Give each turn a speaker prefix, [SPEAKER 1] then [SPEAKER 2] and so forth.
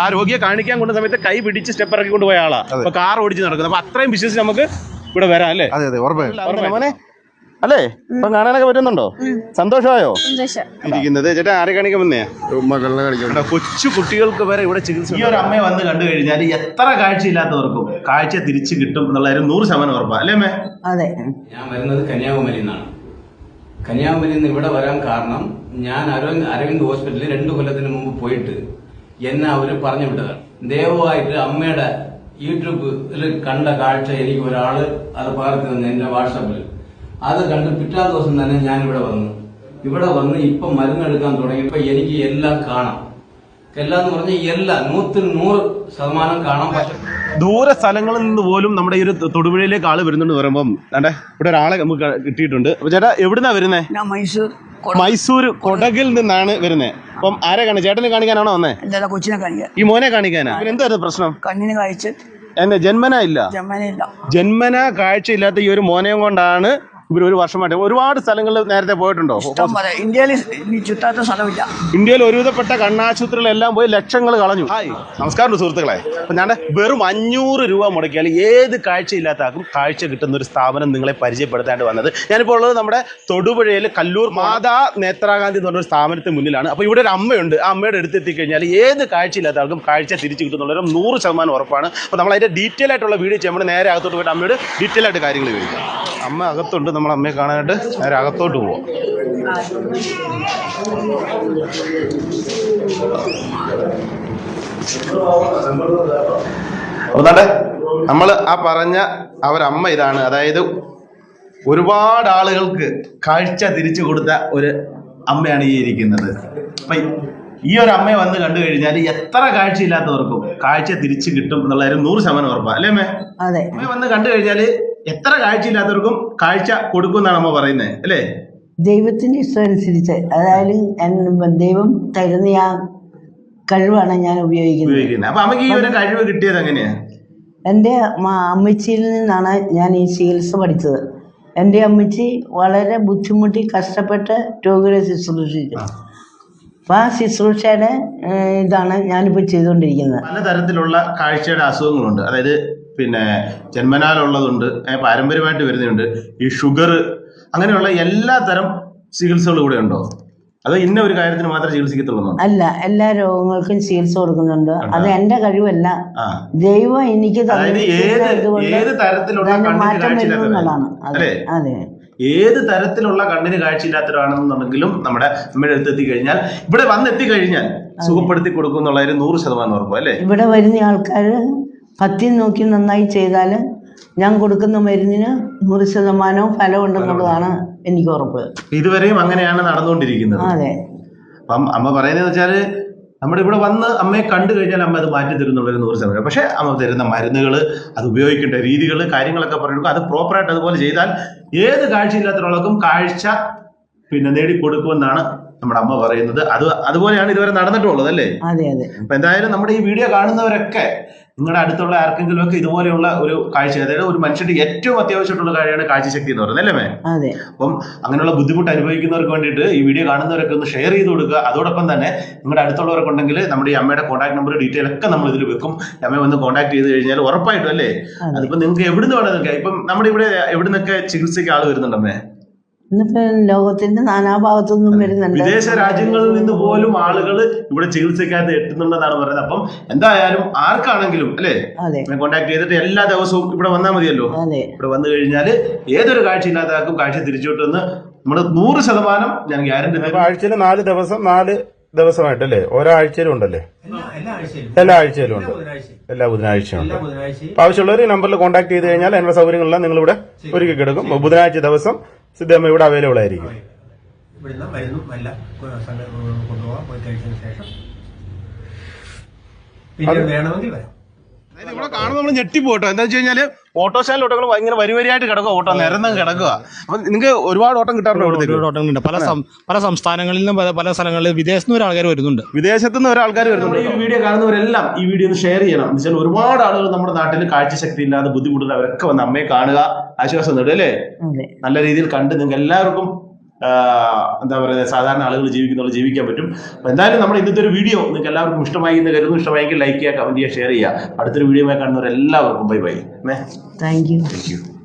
[SPEAKER 1] ആ രോഗിയെ കാണിക്കാൻ കൊണ്ട സമയത്ത് കൈ പിടിച്ച് സ്റ്റെപ്പ് ഇറക്കി കൊണ്ടുപോയ ആളാ. അപ്പൊ കാർ ഓടിച്ച് നടക്കുന്നത്. അപ്പൊ അത്രയും വിശ്വസിച്ച് നമുക്ക് ഇവിടെ വരാം അല്ലേ?
[SPEAKER 2] അതെ അതെ ഉറപ്പായും.
[SPEAKER 1] അല്ലേ? ഇപ്പൊ കാണാനൊക്കെ പറ്റുന്നുണ്ടോ? സന്തോഷമായോ?
[SPEAKER 3] സന്തോഷം.
[SPEAKER 1] ഇരിക്കുന്നത്. ചേട്ടാ ആരെ കാണിക്കാൻ വന്നേ? ഇവിടെ കൊച്ചു കുട്ടികൾക്ക് വരെ ഇവിടെ ചികിത്സ ഈ ഒരു അമ്മയെ വന്ന് കണ്ടു കഴിഞ്ഞാൽ എത്ര കാഴ്ചയില്ലാത്തവർക്കും കാഴ്ച തിരിച്ചു കിട്ടും എന്നുള്ള ഒരു നൂറ് ശതമാനം ഉറപ്പാ. അല്ലേ അമ്മേ?
[SPEAKER 3] അതെ.
[SPEAKER 4] ഞാൻ വരുന്നത് കന്യാകുമാരിയിൽ നിന്നാണ്. കന്യാകുമാരിയിൽ നിന്ന് ഇവിടെ വരാൻ കാരണം ഞാൻ അരവിന്ദ് അരവിന്ദ് ഹോസ്പിറ്റലിൽ രണ്ടു കൊല്ലത്തിന് മുമ്പ് പോയിട്ട് എന്നെ അവർ പറഞ്ഞു വിട്ടത്. ദയവായിട്ട് അമ്മയുടെ യൂട്യൂബിൽ കണ്ട കാഴ്ച എനിക്ക് ഒരാൾ അത് പകർത്തി തന്നു എന്റെ വാട്സാപ്പിൽ. അത് കണ്ട് പിറ്റാ ദിവസം തന്നെ ഞാൻ ഇവിടെ വന്നു. ഇവിടെ വന്ന് ഇപ്പൊ മരുന്നെടുക്കാൻ തുടങ്ങിയപ്പോ എനിക്ക് എല്ലാം കാണാം. എല്ലാം എന്ന് പറഞ്ഞാൽ എല്ലാം നൂത്തിന് നൂറ് ശതമാനം കാണാൻ പറ്റും.
[SPEAKER 1] ദൂര സ്ഥലങ്ങളിൽ നിന്ന് പോലും നമ്മുടെ ഈ ഒരു തൊടുപുഴയിലേക്ക് ആൾ വരുന്നുണ്ട് പറയുമ്പം അതെ ഇവിടെ ഒരാളെ നമുക്ക് കിട്ടിയിട്ടുണ്ട്. അപ്പൊ ചേട്ടാ എവിടുന്നാ വരുന്നേ?
[SPEAKER 3] ഞാൻ മൈസൂർ
[SPEAKER 1] മൈസൂർ കൊടകിൽ നിന്നാണ് വരുന്നത് അപ്പം ആരെ കാണി ചേട്ടനെ കാണിക്കാനാണോ വന്നേ?
[SPEAKER 3] കൊച്ചിനെ കാണിക്കാൻ
[SPEAKER 1] ഈ മോനെ കാണിക്കാനാ? എന്തായിരുന്നു പ്രശ്നം?
[SPEAKER 3] കണ്ണിന് കാഴ്ച.
[SPEAKER 1] എന്നെ ജന്മന ഇല്ല?
[SPEAKER 3] ജമ്മനില്ല
[SPEAKER 1] ജന്മന കാഴ്ചയില്ലാത്ത ഈ ഒരു മോനെയും കൊണ്ടാണ് ഇവർ ഒരു വർഷമായിട്ട്. ഒരുപാട് സ്ഥലങ്ങളിൽ നേരത്തെ പോയിട്ടുണ്ടോ?
[SPEAKER 3] ഇഷ്ടം പോലെ. ഇന്ത്യയിൽ ഇനി ചുറ്റാത്ത സ്ഥലമില്ല.
[SPEAKER 1] ഇന്ത്യയിൽ ഒരുവിധപ്പെട്ട കണ്ണാശുപത്രികളെല്ലാം പോയി ലക്ഷങ്ങൾ കളഞ്ഞു. ഹായ്. നമസ്കാരം സുഹൃത്തുക്കളെ. അപ്പൊ ഞാൻ വെറും അഞ്ഞൂറ് രൂപ മുടക്കിയാൽ ഏത് കാഴ്ചയില്ലാത്ത ആക്കും കാഴ്ച കിട്ടുന്ന ഒരു സ്ഥാപനം നിങ്ങളെ പരിചയപ്പെടുത്താണ്ട് വന്നത്. ഞാനിപ്പോൾ ഉള്ളത് നമ്മുടെ തൊടുപുഴയിൽ കല്ലൂർ മാതാ നേത്രാഗാന്ധി എന്ന് പറഞ്ഞ ഒരു സ്ഥാപനത്തിന് മുന്നിലാണ്. അപ്പോൾ ഇവിടെ ഒരു അമ്മയുണ്ട്. ആ അമ്മയുടെ അടുത്ത് കഴിഞ്ഞാൽ ഏത് കാഴ്ചയില്ലാത്ത ആൾക്കും കാഴ്ച തിരിച്ചു കിട്ടുന്നുള്ള ഒരു നൂറ് ശതമാനം ഉറപ്പാണ്. അപ്പോൾ നമ്മൾ അതിന്റെ ഡീറ്റെയിൽ ആയിട്ടുള്ള വീഡിയോ ചെയ്യുമ്പോൾ നേരെ അകത്തോട്ട് പോയിട്ട് അമ്മയോട് ഡീറ്റെയിൽ ആയിട്ട് കാര്യങ്ങൾ ചോദിക്കാം. അമ്മ അകത്തുണ്ട് നമ്മൾ അമ്മയെ കാണാനായിട്ട് നേരെ അകത്തോട്ട് പോവാം. നമ്മൾ ആ പറഞ്ഞ അവരമ്മ ഇതാണ്. അതായത് ഒരുപാട് ആളുകൾക്ക് കാഴ്ച തിരിച്ചു കൊടുത്ത ഒരു അമ്മയാണ് ഈ ഇരിക്കുന്നത്. അപ്പൊ ഈ ഒരു അമ്മയെ വന്ന് കണ്ടു കഴിഞ്ഞാൽ എത്ര കാഴ്ച ഇല്ലാത്തവർക്കും കാഴ്ച തിരിച്ചു കിട്ടും എന്നുള്ള കാര്യം നൂറ് ശതമാനം ഉറപ്പാ. അല്ലേ അമ്മേ? അമ്മയെ വന്ന് കണ്ടു കഴിഞ്ഞാൽ എത്ര കാഴ്ചയില്ലാത്തവർക്കും കാഴ്ച കൊടുക്കും എന്നാണ് അമ്മ പറയുന്നത് അല്ലേ?
[SPEAKER 5] ദൈവത്തിന്റെ ഇഷ്ടം അനുസരിച്ച് അതായത് ദൈവം തരുന്ന ആ കഴിവാണ് ഞാൻ ഉപയോഗിക്കുന്നത്.
[SPEAKER 1] അപ്പൊ നമുക്ക് ഈ ഒരു കഴിവ് കിട്ടിയത് എങ്ങനെയാ?
[SPEAKER 5] എന്റെ അമ്മച്ചിയിൽ നിന്നാണ് ഞാൻ ഈ ചികിത്സ പഠിച്ചത്. എന്റെ അമ്മച്ചി വളരെ ബുദ്ധിമുട്ടി കഷ്ടപ്പെട്ട് രോഗികളെ ശുശ്രൂഷിച്ചു അപ്പം ആ ശുശ്രൂഷയുടെ ഇതാണ് ഞാനിപ്പോൾ ചെയ്തുകൊണ്ടിരിക്കുന്നത്
[SPEAKER 1] പലതരത്തിലുള്ള കാഴ്ചയുടെ അസുഖങ്ങളുണ്ട്. അതായത് പിന്നെ ജന്മനാലുള്ളതുണ്ട് പാരമ്പര്യമായിട്ട് വരുന്നുണ്ട് ഈ ഷുഗർ അങ്ങനെയുള്ള എല്ലാ തരം ചികിത്സകളും ഇവിടെ ഉണ്ടോ അതോ ഇന്ന ഒരു കാര്യത്തിന് മാത്രമേ ചികിത്സിക്കത്തുള്ളൂ
[SPEAKER 5] അല്ല എല്ലാ രോഗങ്ങൾക്കും ചികിത്സ കൊടുക്കുന്നുണ്ട്. അത് എന്റെ കഴിവല്ല. ദൈവം എനിക്ക്
[SPEAKER 1] ഏത് തരത്തിലുള്ള
[SPEAKER 5] മാറ്റം വരുന്നു
[SPEAKER 1] കാഴ്ചയില്ലാത്തവരാണ്
[SPEAKER 5] എന്നുള്ളതാണ്.
[SPEAKER 1] അല്ലേ?
[SPEAKER 5] അതെ. അതെ
[SPEAKER 1] ഏത് തരത്തിലുള്ള കണ്ണിന് കാഴ്ചയില്ലാത്തവരാണെന്നുണ്ടെങ്കിലും നമ്മുടെ നമ്മുടെ അടുത്ത് എത്തിക്കഴിഞ്ഞാൽ ഇവിടെ വന്നെത്തി കഴിഞ്ഞാൽ സുഖപ്പെടുത്തി കൊടുക്കും എന്നുള്ള ഒരു നൂറ് ശതമാനം ഉറപ്പ് അല്ലേ?
[SPEAKER 5] ഇവിടെ വരുന്ന ആൾക്കാർ പത്തി നോക്കി നന്നായി ചെയ്താൽ ഞാൻ കൊടുക്കുന്ന മരുന്നിന് നൂറ് ശതമാനവും ഫലമുണ്ടെന്നുള്ളതാണ് എനിക്ക് ഉറപ്പ്.
[SPEAKER 1] ഇതുവരെയും അങ്ങനെയാണ് നടന്നുകൊണ്ടിരിക്കുന്നത്.
[SPEAKER 5] അതെ.
[SPEAKER 1] അപ്പം അമ്മ പറയുന്നത് വെച്ചാൽ നമ്മുടെ ഇവിടെ വന്ന് അമ്മയെ കണ്ടു കഴിഞ്ഞാൽ അമ്മ അത് മാറ്റി തരുന്നുള്ളൊരു നൂറ് ശതമാനം. പക്ഷേ അമ്മ തരുന്ന മരുന്നുകൾ അത് ഉപയോഗിക്കേണ്ട രീതികൾ കാര്യങ്ങളൊക്കെ പറഞ്ഞു അത് പ്രോപ്പറായിട്ട് അതുപോലെ ചെയ്താൽ ഏത് കാഴ്ചയില്ലാത്ത ഒരാൾക്കും കാഴ്ച പിന്നെ നേടിക്കൊടുക്കുമെന്നാണ് നമ്മുടെ അമ്മ പറയുന്നത്. അത് അതുപോലെയാണ് ഇതുവരെ നടന്നിട്ടുള്ളത് അല്ലേ?
[SPEAKER 5] അതെ അതെ.
[SPEAKER 1] അപ്പൊ എന്തായാലും നമ്മുടെ ഈ വീഡിയോ കാണുന്നവരൊക്കെ നിങ്ങളുടെ അടുത്തുള്ള ആർക്കെങ്കിലും ഒക്കെ ഇതുപോലെയുള്ള ഒരു കാഴ്ച അതായത് ഒരു മനുഷ്യന്റെ ഏറ്റവും അത്യാവശ്യമായിട്ടുള്ള കാര്യമാണ് കാഴ്ചശക്തി എന്ന് പറയുന്നത് അല്ലേ മേ?
[SPEAKER 5] അതെ.
[SPEAKER 1] അപ്പം അങ്ങനെയുള്ള ബുദ്ധിമുട്ട് അനുഭവിക്കുന്നവർക്ക് വേണ്ടിയിട്ട് ഈ വീഡിയോ കാണുന്നവരൊക്കെ ഒന്ന് ഷെയർ ചെയ്ത് കൊടുക്കുക. അതോടൊപ്പം തന്നെ നിങ്ങളുടെ അടുത്തുള്ളവരൊക്കെ ഉണ്ടെങ്കിൽ നമ്മുടെ ഈ അമ്മയുടെ കോൺടാക്ട് നമ്പർ ഡീറ്റെയിൽ ഒക്കെ നമ്മൾ ഇതിൽ വെക്കും. അമ്മയെ ഒന്ന് കോൺടാക്ട് ചെയ്ത് കഴിഞ്ഞാൽ ഉറപ്പായിട്ടും അല്ലേ? അതിപ്പോ നിങ്ങൾക്ക് എവിടുന്ന് വേണം നിൽക്കാം ഇപ്പം നമ്മുടെ ഇവിടെ എവിടുന്നൊക്കെ ചികിത്സയ്ക്ക് ആൾ വരുന്നുണ്ടമ്മേ
[SPEAKER 5] ഇന്നിപ്പോ ലോകത്തിന്റെ നാനാഭാഗത്തു നിന്നും വരുന്നുണ്ട്.
[SPEAKER 1] വിദേശ രാജ്യങ്ങളിൽ നിന്ന് പോലും ആളുകൾ ഇവിടെ ചികിത്സയ്ക്കകത്ത് എത്തുന്നുണ്ടെന്നാണ് പറയുന്നത്. അപ്പം എന്തായാലും ആർക്കാണെങ്കിലും അല്ലേ?
[SPEAKER 5] കോണ്ടാക്ട്
[SPEAKER 1] കോൺടാക്ട് ചെയ്തിട്ട് എല്ലാ ദിവസവും ഇവിടെ വന്നാൽ മതിയല്ലോ. ഇവിടെ വന്നു കഴിഞ്ഞാൽ ഏതൊരു കാഴ്ച ഇല്ലാത്തവർക്കും കാഴ്ച തിരിച്ചു കിട്ടുമെന്ന് നമ്മൾ നൂറ് ശതമാനം ഞാൻ ഗ്യാരണ്ടി
[SPEAKER 6] ആഴ്ചയിൽ നാല് ദിവസം നാല് ദിവസമായിട്ടല്ലേ? അല്ലേ ഒരാഴ്ചയിലും ഉണ്ടല്ലേ? എല്ലാ ആഴ്ചയിലും. ഉണ്ട്. എല്ലാ ബുധനാഴ്ചയും ഉണ്ട്. ആവശ്യമുള്ളവർ ഈ നമ്പറിൽ കോൺടാക്ട് ചെയ്ത് കഴിഞ്ഞാൽ അതിനുള്ള സൗകര്യങ്ങളെല്ലാം നിങ്ങൾ ഇവിടെ ഒരുക്കി കിടക്കും ബുധനാഴ്ച ദിവസം സിദ്ധമ്മ ഇവിടെ അവൈലബിൾ ആയിരിക്കും.
[SPEAKER 7] ഇവിടുന്ന് മരുന്നും എല്ലാം കൊ- സംഘ- കൊണ്ടുപോകാം. പോയി കഴിച്ചതിന് ശേഷം പിന്നെ വേണമെങ്കിൽ വരാം.
[SPEAKER 1] ഇവിടെ കാണുമ്പോൾ നമ്മൾ ഞെട്ടിപ്പോട്ടോ. എന്താ വെച്ച് കഴിഞ്ഞാൽ ഓട്ടോസ്റ്റാൻഡിൽ ഓട്ടോകൾ ഭയങ്കര വരിവരിയായിട്ട് കിടക്കുക ഓട്ടോ നിരന്ന് കിടക്കുക അപ്പൊ നിങ്ങൾക്ക് ഒരുപാട് ഓട്ടം കിട്ടാറുണ്ട്
[SPEAKER 8] ഒരുപാട് ഓട്ടങ്ങളുണ്ട് പല പല സംസ്ഥാനങ്ങളിൽ നിന്നും പല- പല സ്ഥലങ്ങളിൽ വിദേശത്തു നിന്ന് ആൾക്കാർ വരുന്നുണ്ട്.
[SPEAKER 1] വിദേശത്ത് നിന്ന് ഒരാൾക്കാർ വരുന്നുണ്ട്. ഈ വീഡിയോ കാണുന്നവരെല്ലാം ഈ വീഡിയോ ഒന്ന് ഷെയർ ചെയ്യണം. എന്ന് വെച്ചാൽ ഒരുപാട് ആളുകൾ നമ്മുടെ നാട്ടിൽ കാഴ്ചശക്തി ഇല്ലാതെ ബുദ്ധിമുട്ടുന്നവരൊക്കെ വന്ന് അമ്മയെ കാണുക ആശ്വാസം നേടുക അല്ലേ?
[SPEAKER 5] അതെ.
[SPEAKER 1] നല്ല രീതിയിൽ കണ്ട് നിങ്ങൾക്ക് എല്ലാവർക്കും എന്താ പറയുക സാധാരണ ആളുകൾ ജീവിക്കുന്നവർ ജീവിക്കാൻ പറ്റും. അപ്പോൾ എന്തായാലും നമ്മുടെ ഇന്നത്തെ ഒരു വീഡിയോ നിങ്ങൾക്ക് എല്ലാവർക്കും ഇഷ്ടമായി എന്ന് കരുതുന്നു. ഇഷ്ടമായെങ്കിൽ ലൈക്ക് ചെയ്യുക കമന്റ് ചെയ്യുക ഷെയർ ചെയ്യുക. അടുത്തൊരു video കാണുന്നവരെല്ലാവർക്കും bye bye
[SPEAKER 5] thank you
[SPEAKER 1] thank you